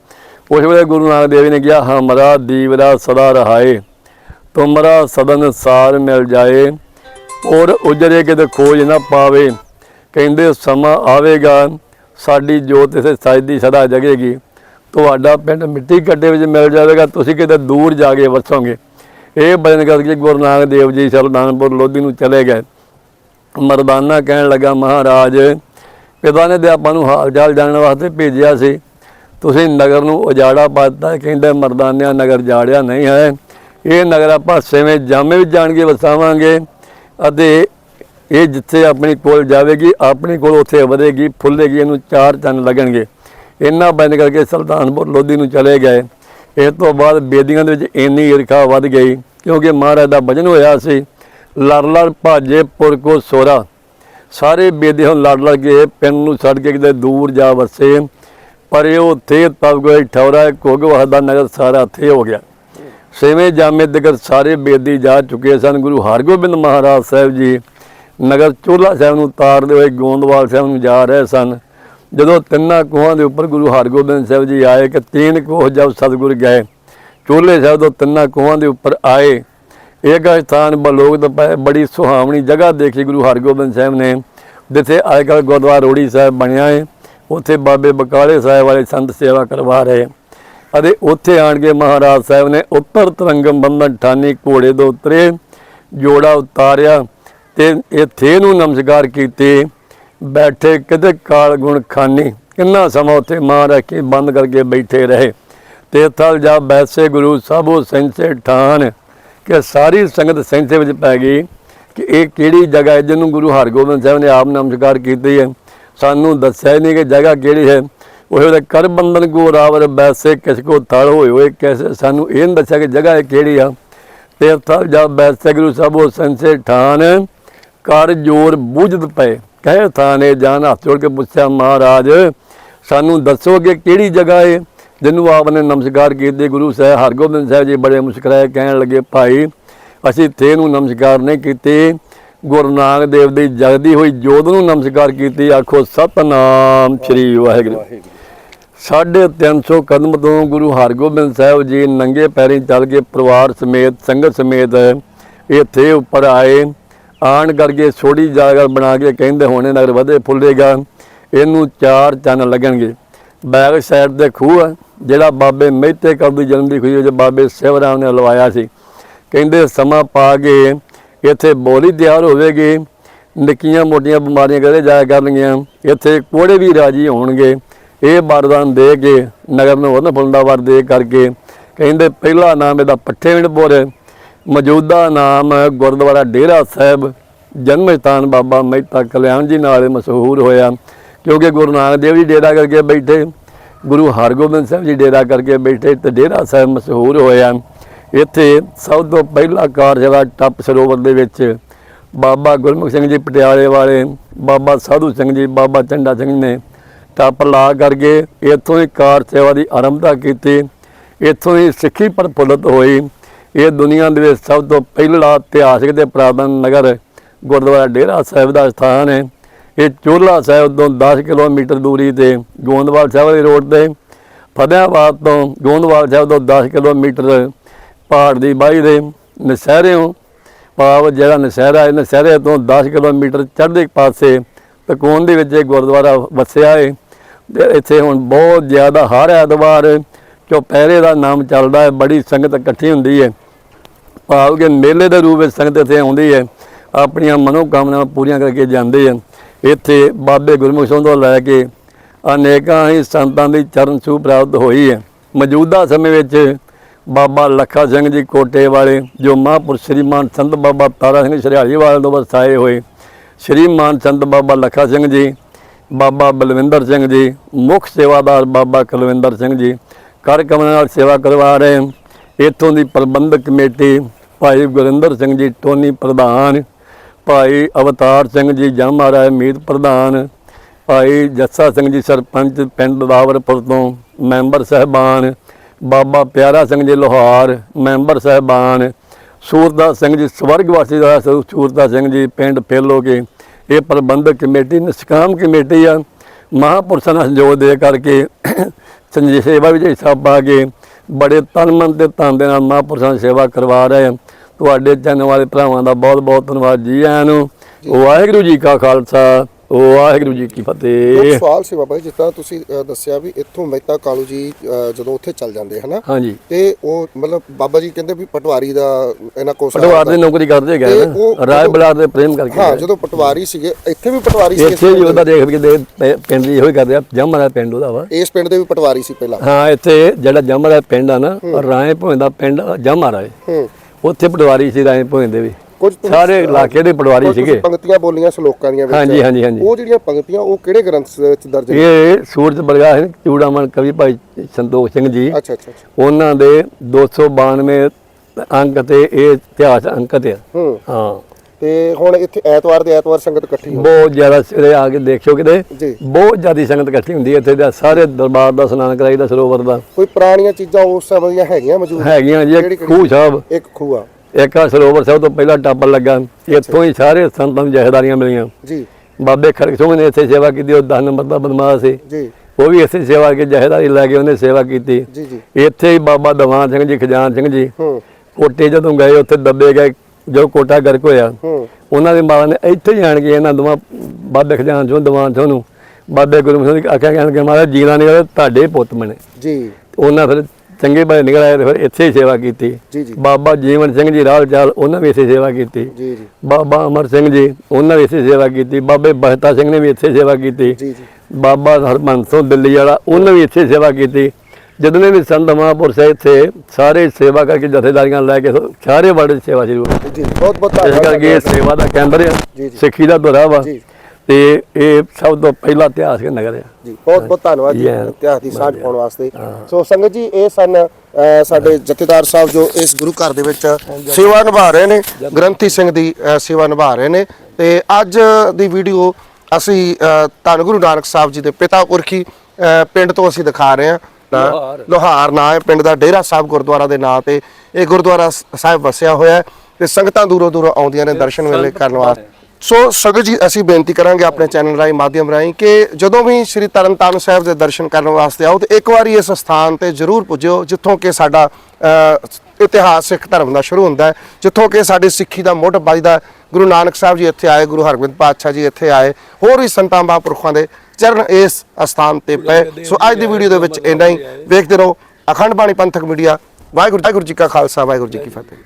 ਉਸ ਵੇਲੇ ਗੁਰੂ ਨਾਨਕ ਦੇਵ ਨੇ ਕਿਹਾ ਹਮਰਾ ਦੀਵਰਾ ਸਦਾ ਰਹਾਏ। ਤੁਮਰਾ ਸਦਨ ਸਾਰ ਮਿਲ ਜਾਏ। ਔਰ ਉਜਰੇ ਕਿਤੇ ਖੋਜ ਨਾ ਪਾਵੇ। ਕਹਿੰਦੇ, ਸਮਾਂ ਆਵੇਗਾ। ਸਾਡੀ ਜੋਤ ਇਸੇ ਸਜਦੀ ਸਦਾ ਜਗੇਗੀ। ਤੁਹਾਡਾ ਪਿੰਡ ਮਿੱਟੀ ਕੱਟੇ ਵਿੱਚ ਮਿਲ ਜਾਵੇਗਾ। ਤੁਸੀਂ ਕਿਤੇ ਦੂਰ ਜਾ ਕੇ ਵਸੋਗੇ। ਇਹ ਬਚਨ ਕਰਕੇ ਗੁਰੂ ਨਾਨਕ ਦੇਵ ਜੀ ਸੁਲਤਾਨਪੁਰ ਲੋਧੀ ਨੂੰ ਚਲੇ ਗਏ। ਮਰਦਾਨਾ ਕਹਿਣ ਲੱਗਾ, ਮਹਾਰਾਜ, ਪਿਤਾ ਨੇ ਤੇ ਆਪਾਂ ਨੂੰ ਹਾਲ ਚਾਲ ਜਾਣਨ ਵਾਸਤੇ ਭੇਜਿਆ ਸੀ। ਤੁਸੀਂ ਨਗਰ ਨੂੰ ਉਜਾੜਾ ਪਾਤਾ, ਕਹਿੰਦਾ ਮਰਦਾਨਿਆਂ ਨਗਰ ਜਾੜਿਆ ਨਹੀਂ ਹੈ। ਇਹ ਨਗਰ ਆਪਾਂ ਸੇਵੇਂ ਜਾਮੇ ਵਿੱਚ ਜਾਣ ਕੇ ਵਸਾਵਾਂਗੇ ਅਤੇ ਇਹ ਜਿੱਥੇ ਆਪਣੀ ਕੋਲ ਜਾਵੇਗੀ, ਆਪਣੇ ਕੋਲ ਉੱਥੇ ਵਧੇਗੀ, ਫੁੱਲੇਗੀ, ਇਹਨੂੰ ਚਾਰ ਚੰਨ ਲੱਗਣਗੇ। ਇੰਨਾ ਬੰਦ ਕਰਕੇ ਸੁਲਤਾਨਪੁਰ ਲੋਧੀ ਨੂੰ ਚਲੇ ਗਏ। ਇਸ ਤੋਂ ਬਾਅਦ ਬੇਦੀਆਂ ਦੇ ਵਿੱਚ ਇੰਨੀ ਈਰਖਾ ਵੱਧ ਗਈ, ਕਿਉਂਕਿ ਮਹਾਰਾਜ ਦਾ ਭਜਨ ਹੋਇਆ ਸੀ, ਲੜ ਲੜ ਭਾਜੇ ਪੁਰ ਕੋ ਸੋਰਾ। ਸਾਰੇ ਬੇਦੇ ਹੁਣ ਲੜ ਲੜ ਕੇ ਪਿੰਡ ਨੂੰ ਛੱਡ ਕੇ ਕਿਤੇ ਦੂਰ ਜਾ ਵਸੇ, ਪਰ ਇਹ ਉੱਥੇ ਤਬ ਕੋਈ ਠੌਰਾ ਕੋਗਵਾਹ ਦਾ ਨਗਰ ਸਾਰਾ ਇੱਥੇ ਹੋ ਗਿਆ। ਛੇਵੇਂ ਜਾਮੇ ਤੱਕ ਸਾਰੇ ਬੇਦੀ ਜਾ ਚੁੱਕੇ ਸਨ, ਗੁਰੂ ਹਰਗੋਬਿੰਦ ਮਹਾਰਾਜ ਸਾਹਿਬ ਜੀ ਨਗਰ ਚੋਲਾ ਸਾਹਿਬ ਨੂੰ ਤਾਰਦੇ ਹੋਏ ਗੋਂਦਵਾਲ ਸਾਹਿਬ ਨੂੰ ਜਾ ਰਹੇ ਸਨ। ਜਦੋਂ ਤਿੰਨਾਂ ਕੋਹਾਂ ਦੇ ਉੱਪਰ ਗੁਰੂ ਹਰਗੋਬਿੰਦ ਸਾਹਿਬ ਜੀ ਆਏ ਕਿ ਤੀਨ ਕੋਹ ਜਦ ਸਤਿਗੁਰ ਗਏ, ਚੋਲੇ ਸਾਹਿਬ ਤੋਂ ਤਿੰਨਾਂ ਕੋਹਾਂ ਦੇ ਉੱਪਰ ਆਏ। ਇੱਕ ਸਥਾਨ ਬਲੋਗ ਤੋਂ ਪਏ, ਬੜੀ ਸੁਹਾਵਣੀ ਜਗ੍ਹਾ ਦੇਖੀ ਗੁਰੂ ਹਰਗੋਬਿੰਦ ਸਾਹਿਬ ਨੇ। ਜਿੱਥੇ ਅੱਜ ਕੱਲ੍ਹ ਗੁਰਦੁਆਰਾ ਰੋੜੀ ਸਾਹਿਬ ਬਣਿਆ ਹੈ ਉੱਥੇ ਬਾਬੇ ਬਕਾਲੇ ਸਾਹਿਬ ਵਾਲੇ ਸੰਤ ਸੇਵਾ ਕਰਵਾ ਰਹੇ। ਅਤੇ ਉੱਥੇ ਆਣ ਕੇ ਮਹਾਰਾਜ ਸਾਹਿਬ ਨੇ ਉੱਤਰ ਤਰੰਗਮ ਬੰਧਨ ਠਾਨੀ ਘੋੜੇ ਤੋਂ ਉਤਰੇ, ਜੋੜਾ ਉਤਾਰਿਆ ਤੇ ਥੇ ਨੂੰ ਨਮਸਕਾਰ ਕੀਤੇ। ਬੈਠੇ ਕਿਤੇ ਕਾਲ ਗੁਣ ਖਾਨੀ। ਕਿੰਨਾ ਸਮਾਂ ਉੱਥੇ ਮਹਾਰਾਜ ਕੀ ਬੰਦ ਕਰਕੇ ਬੈਠੇ ਰਹੇ। ਤੇ ਥਲ ਜਾ ਬੈਸੇ ਗੁਰੂ ਸਾਬੋ ਸੈਂਸੇ ਠਾਨ। ਕਿ ਸਾਰੀ ਸੰਗਤ ਸੈਂਸੇ ਵਿੱਚ ਪੈ ਗਈ ਕਿ ਇਹ ਕਿਹੜੀ ਜਗ੍ਹਾ ਹੈ ਜਿਹਨੂੰ ਗੁਰੂ ਹਰਗੋਬਿੰਦ ਸਾਹਿਬ ਨੇ ਆਪ ਨਮਸਕਾਰ ਕੀਤੀ ਹੈ। ਸਾਨੂੰ ਦੱਸਿਆ ਹੀ ਨਹੀਂ ਕਿ ਜਗ੍ਹਾ ਕਿਹੜੀ ਹੈ। ਉਹ ਉਹਦੇ ਕਰ ਬੰਦਨ ਕੋ ਰਾਵਰ ਬੈਸੇ ਕਿਸ ਕੋ ਥਲ ਹੋਏ ਹੋਏ ਕੈਸੇ ਸਾਨੂੰ ਇਹ ਨਹੀਂ ਦੱਸਿਆ ਕਿ ਜਗ੍ਹਾ ਇਹ ਕਿਹੜੀ ਆ। ਤੇ ਥਲ ਜਾ ਬੈਸੇ ਗੁਰੂ ਸਾਬੋ ਸੈਂਸੇ ਠਾਨ। ਕਰ ਜੋਰ ਬੁਝਦ ਪਏ। ਕਹੇ ਥਾਨੇ ਜਾਨ ਹੱਥ ਜੋੜ ਕੇ ਪੁੱਛਿਆ, ਮਹਾਰਾਜ, ਸਾਨੂੰ ਦੱਸੋਗੇ ਕਿਹੜੀ ਜਗ੍ਹਾ ਏ? ਜਿਹਨੂੰ ਆਪ ਨੇ ਨਮਸਕਾਰ ਕੀਤੇ ਗੁਰੂ ਸਾਹਿਬ, ਹਰਗੋਬਿੰਦ ਸਾਹਿਬ ਜੀ ਬੜੇ ਮੁਸਕਰਾਏ ਕਹਿਣ ਲੱਗੇ, ਭਾਈ, ਅਸੀਂ ਥੇ ਨੂੰ ਨਮਸਕਾਰ ਨਹੀਂ ਕੀਤੀ। ਗੁਰੂ ਨਾਨਕ ਦੇਵ ਦੀ ਜਗਦੀ ਹੋਈ ਜੋਤ ਨੂੰ ਨਮਸਕਾਰ ਕੀਤੀ, ਆਖੋ, ਸਤਨਾਮ ਸ੍ਰੀ ਵਾਹਿਗੁਰੂ। ਸਾਢੇ ਤਿੰਨ ਸੌ ਕਦਮ ਤੋਂ ਗੁਰੂ ਹਰਗੋਬਿੰਦ ਸਾਹਿਬ ਜੀ ਨੰਗੇ ਪੈਰੀਂ ਚੱਲ ਕੇ ਪਰਿਵਾਰ ਸਮੇਤ, ਸੰਗਤ ਸਮੇਤ ਇੱਥੇ ਉੱਪਰ ਆਏ। ਆਣ ਕਰਕੇ ਛੋੜੀ ਜਾਗਰ ਬਣਾ ਕੇ ਕਹਿੰਦੇ ਹੋਣੇ ਨਗਰ ਵਧੇ ਫੁੱਲੇਗਾ ਇਹਨੂੰ ਚਾਰ ਚੰਨ ਲੱਗਣਗੇ। ਬੈਕ ਸਾਈਡ ਤੇ ਖੂਹ ਆ, ਜਿਹੜਾ ਬਾਬੇ ਮਹਿਤੇ ਕਬ ਦੀ ਜਨਮ ਦੀ ਖੁਸ਼ੀ ਹੈ ਜੋ ਬਾਬੇ ਸਿਵਰਾਮ ਨੇ ਲਵਾਇਆ ਸੀ। ਕਹਿੰਦੇ ਸਮਾਂ ਪਾ ਕੇ ਇੱਥੇ ਬੋਲੀ ਤਿਆਰ ਹੋਵੇਗੀ, ਨਿੱਕੀਆਂ ਮੋਟੀਆਂ ਬਿਮਾਰੀਆਂ ਕਦੇ ਜਾਇਆ ਕਰਨਗੀਆਂ, ਇੱਥੇ ਕੋੜੇ ਵੀ ਰਾਜੀ ਹੋਣਗੇ। ਇਹ ਵਰਦਾਨ ਦੇ ਕੇ ਨਗਰ ਨੂੰ ਉਹਨਾਂ ਫੁੱਲਦਾ ਵਰ ਦੇ ਕਰਕੇ ਕਹਿੰਦੇ ਪਹਿਲਾ ਨਾਮ ਇਹਦਾ ਪੱਠੇ ਵਿੰਡਪੁਰ ਹੈ ਮੌਜੂਦਾ ਨਾਮ ਗੁਰਦੁਆਰਾ ਡੇਰਾ ਸਾਹਿਬ ਜਨਮ ਸਥਾਨ ਬਾਬਾ ਮਹਿਤਾ ਕਲਿਆਣ ਜੀ ਨਾਲ ਮਸ਼ਹੂਰ ਹੋਇਆ। ਕਿਉਂਕਿ ਗੁਰੂ ਨਾਨਕ ਦੇਵ ਜੀ ਡੇਰਾ ਕਰਕੇ ਬੈਠੇ, ਗੁਰੂ ਹਰਗੋਬਿੰਦ ਸਾਹਿਬ ਜੀ ਡੇਰਾ ਕਰਕੇ ਬੈਠੇ ਤੇ ਡੇਰਾ ਸਾਹਿਬ ਮਸ਼ਹੂਰ ਹੋਇਆ। ਇੱਥੇ ਸਭ ਤੋਂ ਪਹਿਲਾ ਕਾਰ ਕਾਰਜਵਾ ਟੱਪ ਸਰੋਵਰ ਦੇ ਵਿੱਚ ਬਾਬਾ ਗੁਰਮੁਖ ਸਿੰਘ ਜੀ ਪਟਿਆਲੇ ਵਾਲੇ, ਬਾਬਾ ਸਾਧੂ ਸਿੰਘ ਜੀ, ਬਾਬਾ ਚੰਡਾ ਸਿੰਘ ਨੇ ਟੱਪ ਲਾ ਕਰਕੇ ਇੱਥੋਂ ਹੀ ਕਾਰ ਸੇਵਾ ਦੀ ਆਰੰਭਤਾ ਕੀਤੀ। ਇੱਥੋਂ ਹੀ ਸਿੱਖੀ ਪ੍ਰਫੁੱਲਤ ਹੋਈ। ਇਹ ਦੁਨੀਆ ਦੇ ਵਿੱਚ ਸਭ ਤੋਂ ਪਹਿਲਾ ਇਤਿਹਾਸਿਕ ਤੇ ਪ੍ਰਾਤਨ ਨਗਰ ਗੁਰਦੁਆਰਾ ਡੇਰਾ ਸਾਹਿਬ ਦਾ ਸਥਾਨ ਹੈ। ਇਹ ਚੋਲਾ ਸਾਹਿਬ ਤੋਂ 10 ਕਿਲੋਮੀਟਰ ਦੂਰੀ ਤੇ ਗੋਂਦਵਾਲ ਸਾਹਿਬ ਦੇ ਰੋਡ ਤੇ ਫਤਿਆਬਾਦ ਤੋਂ ਗੋਂਦਵਾਲ ਸਾਹਿਬ ਤੋਂ 10 ਕਿਲੋਮੀਟਰ ਪਹਾੜ ਦੀ ਬਾਈ ਦੇ ਨਸ਼ਹਿਰਿਓਂ ਭਾਵ ਜਿਹੜਾ ਨਸ਼ਹਿਰਾ ਹੈ, ਨਸ਼ਹਿਰੇ ਤੋਂ 10 ਕਿਲੋਮੀਟਰ ਚੜ੍ਹਦੇ ਪਾਸੇ ਤਕੋਨ ਦੇ ਵਿੱਚ ਇਹ ਗੁਰਦੁਆਰਾ ਵਸਿਆ ਹੈ। ਤੇ ਇੱਥੇ ਹੁਣ ਬਹੁਤ ਜ਼ਿਆਦਾ ਹਰ ਐਤਵਾਰ ਚੁਪਹਿਰੇ ਦਾ ਨਾਮ ਚੱਲਦਾ ਹੈ, ਬੜੀ ਸੰਗਤ ਇਕੱਠੀ ਹੁੰਦੀ ਹੈ। ਭਾਵ ਕਿ ਮੇਲੇ ਦੇ ਰੂਪ ਵਿੱਚ ਸੰਗਤ ਇੱਥੇ ਆਉਂਦੀ ਹੈ, ਆਪਣੀਆਂ ਮਨੋਕਾਮਨਾਵਾਂ ਪੂਰੀਆਂ ਕਰਕੇ ਜਾਂਦੇ ਹਨ ਇੱਥੇ ਬਾਬੇ ਗੁਰਮੁਖ ਸਿੰਘ ਤੋਂ ਲੈ ਕੇ ਅਨੇਕਾਂ ਹੀ ਸੰਤਾਂ ਦੀ ਚਰਨ ਛੂਹ ਪ੍ਰਾਪਤ ਹੋਈ ਹੈ। ਮੌਜੂਦਾ ਸਮੇਂ ਵਿੱਚ ਬਾਬਾ ਲੱਖਾ ਸਿੰਘ ਜੀ ਕੋਟੇ ਵਾਲੇ, ਜੋ ਮਹਾਂਪੁਰਸ਼ ਸ਼੍ਰੀਮਾਨ ਸੰਤ ਬਾਬਾ ਤਾਰਾ ਸਿੰਘ ਸ਼ਰਿਆਲੀ ਵਾਲੇ ਤੋਂ ਵਸਾਏ ਹੋਏ ਸ਼੍ਰੀਮਾਨ ਸੰਤ ਬਾਬਾ ਲੱਖਾ ਸਿੰਘ ਜੀ, ਬਾਬਾ ਬਲਵਿੰਦਰ ਸਿੰਘ ਜੀ, ਮੁੱਖ ਸੇਵਾਦਾਰ ਬਾਬਾ ਕੁਲਵਿੰਦਰ ਸਿੰਘ ਜੀ ਕਰ ਕਮਲ ਨਾਲ ਸੇਵਾ ਕਰਵਾ ਰਹੇ ਇੱਥੋਂ ਦੀ ਪ੍ਰਬੰਧਕ ਕਮੇਟੀ ਭਾਈ ਗੁਰਿੰਦਰ ਸਿੰਘ ਜੀ ਟੋਨੀ ਪ੍ਰਧਾਨ, ਭਾਈ ਅਵਤਾਰ ਸਿੰਘ ਜੀ ਜਮਾਰਾ ਮੀਤ ਪ੍ਰਧਾਨ, ਭਾਈ ਜੱਸਾ ਸਿੰਘ ਜੀ ਸਰਪੰਚ ਪਿੰਡ ਦਾਵਰਪੁਰ ਤੋਂ ਮੈਂਬਰ ਸਹਿਬਾਨ, ਬਾਬਾ ਪਿਆਰਾ ਸਿੰਘ ਜੀ ਲੋਹਾਰ ਮੈਂਬਰ ਸਹਿਬਾਨ, ਸੂਰਦਾ ਸਿੰਘ ਜੀ ਸਵਰਗਵਾਸੀ ਦਾ ਸੂ- ਸੂਰਦਾਸ ਸਿੰਘ ਜੀ ਪਿੰਡ ਫੇਲੋ ਕੇ ਇਹ ਪ੍ਰਬੰਧਕ ਕਮੇਟੀ, ਨਿਸ਼ਕਾਮ ਕਮੇਟੀ ਆ। ਮਹਾਂਪੁਰਸ਼ਾਂ ਨਾਲ ਸਹਿਯੋਗ ਦੇ ਕਰਕੇ *clears throat* ਸੰਜੇ ਸੇਵਾ ਵਿੱਚ ਹਿੱਸਾ ਪਾ ਕੇ ਬੜੇ ਤਨ ਮਨ ਤੇ ਤਨ ਦੇ ਨਾਲ ਮਹਾਂਪੁਰਸ਼ਾਂ ਦੀ ਸੇਵਾ ਕਰਵਾ ਰਹੇ ਆ। ਤੁਹਾਡੇ ਚੈਨਲ ਵਾਲੇ ਭਰਾਵਾਂ ਦਾ ਬਹੁਤ ਬਹੁਤ ਧੰਨਵਾਦ ਜੀ ਆਇਆਂ ਨੂੰ। ਵਾਹਿਗੁਰੂ ਜੀ ਕਾ ਖਾਲਸਾ ਵਾਹਿਗੁਰੂ ਜੀ ਕੀ ਇੱਕ ਫਤਿਹ ਸਵਾਲ ਸੀ ਬਾਬਾ ਜੀ ਤਰ੍ਹਾਂ ਤੁਸੀਂ ਦੱਸਿਆ ਵੀ ਇੱਥੋਂ ਮਹਿਤਾ ਕਾਲੂ ਜੀ ਜਦੋਂ ਉੱਥੇ ਚੱਲ ਜਾਂਦੇ ਹਨਾ? ਹਾਂਜੀ। ਤੇ ਉਹ ਮਤਲਬ ਬਾਬਾ ਜੀ ਕਹਿੰਦੇ ਵੀ ਪਟਵਾਰੀ ਦਾ ਇਹਨਾਂ ਕੋਲ ਪਟਵਾਰ ਦੀ ਨੌਕਰੀ ਕਰਦੇ ਗਏ ਰਾਜ ਬਲਾਰ ਦੇ ਪ੍ਰੇਮ ਕਰਕੇ ਹਾਂ। ਜਦੋਂ ਪਟਵਾਰੀ ਸੀਗੇ ਇੱਥੇ ਵੀ ਪਟਵਾਰੀ ਸੀ ਇੱਥੇ ਪਿੰਡ ਉਹਦਾ? ਦੇਖ ਵੀ ਪਿੰਡ ਦੀ ਇਹੋ ਹੀ ਕਰਦੇ ਆ ਜਮਰਾ ਪਿੰਡ ਉਹਦਾ ਵਾ। ਇਸ ਪਿੰਡ ਦੇ ਵੀ ਪਟਵਾਰੀ ਸੀ ਪਹਿਲਾਂ? ਹਾਂ ਇੱਥੇ ਜਿਹੜਾ ਜਮਰਾ ਪਿੰਡ ਆ ਨਾ ਰਾਏ ਭੋਏ ਦਾ ਪਿੰਡ ਜਮਰਾ ਹੈ ਹੂੰ। ਉੱਥੇ ਪਟਵਾਰੀ ਸੀ ਰਾਏ ਭੋਏ ਦੇ ਵੀ। ਕੁਝ ਤੁਸੀਂ- ਸਾਰੇ ਇਲਾਕੇ ਦੇ ਪਟਵਾਰੀ ਕੁਝ ਤੁਸੀਂ ਸੀਗੇ। ਪੰਕਤੀਆਂ ਬੋਲੀਆਂ ਸ਼ਲੋਕਾਂ ਦੀਆਂ ਵਿੱਚ। ਹਾਂਜੀ ਹਾਂਜੀ ਹਾਂਜੀ। ਉਹ ਜਿਹੜੀਆਂ ਪੰਕਤੀਆਂ ਉਹ ਕਿਹੜੇ ਗ੍ਰੰਥ ਵਿੱਚ ਦਰਜ ਨੇ? ਇਹ ਸੂਰਜ ਬਲਗਾ ਹੈ ਚੂੜਾਮਨ ਕਵੀ ਭਾਈ ਸੰਤੋਖ ਸਿੰਘ ਜੀ। ਅੱਛਾ ਅੱਛਾ ਅੱਛਾ। ਉਹਨਾਂ ਦੇ 292 ਅੰਕ ਤੇ ਇਹ ਇਤਿਹਾਸ ਅੰਕ ਤੇ ਆ। ਹੂੰ। ਹਾਂ। ਤੇ ਹੁਣ ਇੱਥੇ ਐਤਵਾਰ ਦੇ ਐਤਵਾਰ ਸੰਗਤ ਇਕੱਠੀ ਹੋ ਬਹੁਤ ਜ਼ਿਆਦਾ ਸਵੇਰੇ ਆ ਕੇ ਦੇਖਿਓ ਕਿਤੇ। ਜੀ। ਬਹੁਤ ਜ਼ਿਆਦਾ ਸੰਗਤ ਇਕੱਠੀ ਹੁੰਦੀ ਹੈ ਇੱਥੇ ਦਾ। ਸਾਰੇ ਦਰਬਾਰ ਦਾ ਇਸ਼ਨਾਨ ਕਰਾਈਦਾ ਸਰੋਵਰ ਦਾ। ਕੋਈ ਪੁਰਾਣੀਆਂ ਚੀਜ਼ਾਂ ਉਸ ਸਮੇਂ ਦੀਆਂ ਹੈਗੀਆਂ ਮੌਜੂਦ? ਹੈਗੀਆਂ ਜੀ ਇੱਕ ਖੂਹ ਸਾਹਿਬ। ਇੱਕ ਖੂਆ। ਇੱਕ ਆ ਸਰੋਵਰ ਸਾਹਿਬ ਤੋਂ ਪਹਿਲਾਂ ਟਾਪਰ ਲੱਗਾ। ਇੱਥੋਂ ਹੀ ਸਾਰੇ ਸੰਤਾਂ ਨੂੰ ਜਹਦਾਰੀਆਂ ਮਿਲੀਆਂ। ਜੀ। ਬਾਬੇ ਖੜਕ ਸਿੰਘ ਨੇ ਇੱਥੇ ਸੇਵਾ ਕੀਤੀ ਉਹ 10 ਨੰਬਰ ਦਾ ਬਦਮਾਸ਼ ਸੀ। ਜੀ। ਉਹ ਵੀ ਇੱਥੇ ਸੇਵਾ ਕੇ ਜਹਦਾਰੀ ਲੈ ਕੇ ਉਹਨੇ ਸੇਵਾ ਕੀਤੀ। ਜੀ ਜੀ। ਇੱਥੇ ਹੀ ਬਾਬਾ ਦਵਾਨ ਸਿੰਘ ਜੀ ਖਜਾਨ ਸਿੰਘ ਜੀ। ਹੂੰ। ਕੋਟੇ ਜਦੋਂ ਗਏ ਉੱਥੇ ਦੱਬੇ ਗਏ। ਜਦੋਂ ਕੋਟਾ ਗਰਕ ਹੋਇਆ ਉਹਨਾਂ ਦੇ ਮਾਂ ਨੇ ਇੱਥੇ ਹੀ ਆਣ ਕੇ ਇਹਨਾਂ ਦੋਵਾਂ ਬਾਬੇ ਖਜਾਨ ਚੋਂ ਦਵਾਨ ਚੋਂ ਨੂੰ ਬਾਬੇ ਗੁਰੂ ਸਿੰਘ ਆਖਿਆ ਕਹਿਣ ਕਿ ਮਹਾਰਾਜ ਜੀਣਾ ਨਿਕਲੇ ਤੁਹਾਡੇ ਪੁੱਤ ਬਣੇ। ਜੀ। ਉਹਨਾਂ ਫਿਰ ਚੰਗੇ ਬਾਰੇ ਨਿਕਲ ਆਏ ਤੇ ਫਿਰ ਇੱਥੇ ਹੀ ਸੇਵਾ ਕੀਤੀ। ਬਾਬਾ ਜੀਵਨ ਸਿੰਘ ਜੀ ਰਾਲ ਚਾਲ ਉਹਨਾਂ ਵੀ ਇੱਥੇ ਸੇਵਾ ਕੀਤੀ। ਜੀ ਜੀ। ਬਾਬਾ ਅਮਰ ਸਿੰਘ ਜੀ ਉਹਨਾਂ ਵੀ ਇੱਥੇ ਸੇਵਾ ਕੀਤੀ। ਬਾਬੇ ਬਹਤਾ ਸਿੰਘ ਨੇ ਵੀ ਇੱਥੇ ਸੇਵਾ ਕੀਤੀ। ਜੀ ਜੀ। ਬਾਬਾ ਹਰਮੰਤ ਸਿੰਘ ਦਿੱਲੀ ਵਾਲਾ ਉਹਨੇ ਵੀ ਇੱਥੇ ਸੇਵਾ ਕੀਤੀ। ਜਦੋਂ ਨੇ ਵੀ ਸੰਤ ਮਹਾਂਪੁਰ ਸਾਹਿਬ ਇੱਥੇ ਸਾਰੇ ਸੇਵਾ ਕਰਕੇ ਜਥੇਦਾਰੀਆਂ ਲੈ ਕੇ ਸਾਰੇ ਵਰਡ ਸੇਵਾ ਸ਼ੁਰੂ ਹੋਈ। ਜੀ ਬਹੁਤ ਬਹੁਤ ਇਸ ਧੰਨਵਾਦ ਕਰਕੇ ਇਹ ਸੇਵਾ ਦਾ ਕੇਂਦਰ ਜੀ। ਸਿੱਖੀ ਦਾ ਦੁਰਾ ਵਾ ਤੇ ਇਹ ਸਭ ਤੋਂ ਪਹਿਲਾ ਇਤਿਹਾਸਕ ਨਗਰ ਜੀ ਬਹੁਤ ਬਹੁਤ ਧੰਨਵਾਦ ਜੀ. ਇਤਿਹਾਸ ਦੀ ਸਾਂਝ ਪਾਉਣ ਵਾਸਤੇ। ਸੋ ਸੰਗਤ ਜੀ ਇਹ ਸਨ ਸਾਡੇ ਜਥੇਦਾਰ ਸਾਹਿਬ ਜੋ ਇਸ ਗੁਰੂ ਘਰ ਦੇ ਵਿੱਚ ਸੇਵਾ ਨਿਭਾ ਰਹੇ ਨੇ ਗ੍ਰੰਥੀ ਸਿੰਘ ਦੀ ਸੇਵਾ ਨਿਭਾ ਰਹੇ ਨੇ ਤੇ ਅੱਜ ਦੀ ਵੀਡੀਓ ਅਸੀਂ ਧੰਨ ਗੁਰੂ ਨਾਨਕ ਸਾਹਿਬ ਜੀ ਦੇ ਪਿਤਾ ਪੁਰਖੀ ਪਿੰਡ ਤੋਂ ਅਸੀਂ ਦਿਖਾ ਰਹੇ ਹਾਂ। ਨਾ- ਲੋਹਾਰ। ਨਾਂ ਹੈ ਪਿੰਡ ਦਾ ਡੇਰਾ ਸਾਹਿਬ ਗੁਰਦੁਆਰਾ ਦੇ ਨਾਂ ਤੇ ਇਹ ਗੁਰਦੁਆਰਾ ਸਾਹਿਬ ਵਸਿਆ ਹੋਇਆ ਤੇ ਸੰਗਤਾਂ ਦੂਰੋਂ ਦੂਰੋਂ ਆਉਂਦੀਆਂ ਨੇ ਦਰਸ਼ਨ ਵੇਲੇ ਕਰਨ ਵਾਸਤੇ ਸੋ ਸੰਗਤ ਜੀ ਅਸੀਂ ਬੇਨਤੀ ਕਰਾਂਗੇ ਆਪਣੇ ਚੈਨਲ ਰਾਹੀਂ ਮਾਧਿਅਮ ਰਾਹੀਂ ਕਿ ਜਦੋਂ ਵੀ ਸ੍ਰੀ ਤਰਨਤਾਰਨ ਸਾਹਿਬ ਦੇ ਦਰਸ਼ਨ ਕਰਨ ਵਾਸਤੇ ਆਓ ਤੇ ਇੱਕ ਵਾਰੀ ਇਸ ਸਥਾਨ ਤੇ ਜ਼ਰੂਰ ਪੁੱਜਿਓ ਜਿੱਥੋਂ ਕਿ ਸਾਡਾ ਇਤਿਹਾਸ ਸਿੱਖ ਧਰਮ ਦਾ ਸ਼ੁਰੂ ਹੁੰਦਾ ਹੈ ਜਿੱਥੋਂ ਕਿ ਸਾਡੀ ਸਿੱਖੀ ਦਾ ਮੁੱਢ ਵੱਜਦਾ। ਗੁਰੂ ਨਾਨਕ ਸਾਹਿਬ ਜੀ ਇੱਥੇ ਆਏ ਗੁਰੂ ਹਰਗੋਬਿੰਦ ਪਾਤਸ਼ਾਹ ਜੀ ਇੱਥੇ ਆਏ ਹੋਰ ਵੀ ਸੰਤਾਂ ਮਹਾਂਪੁਰਖਾਂ ਦੇ ਚਰਨ ਇਸ ਅਸਥਾਨ ਤੇ ਪਏ। ਸੋ ਅੱਜ ਦੀ ਵੀਡੀਓ ਦੇ ਵਿੱਚ ਇੰਨਾ ਹੀ। ਵੇਖਦੇ ਰਹੋ ਅਖੰਡ ਬਾਣੀ ਪੰਥਕ ਮੀਡੀਆ। ਵਾਹਿਗੁਰੂ ਵਾਹਿਗੁਰੂ ਜੀ ਕਾ ਖਾਲਸਾ ਵਾਹਿਗੁਰੂ ਜੀ ਕੀ ਫਤਿਹ।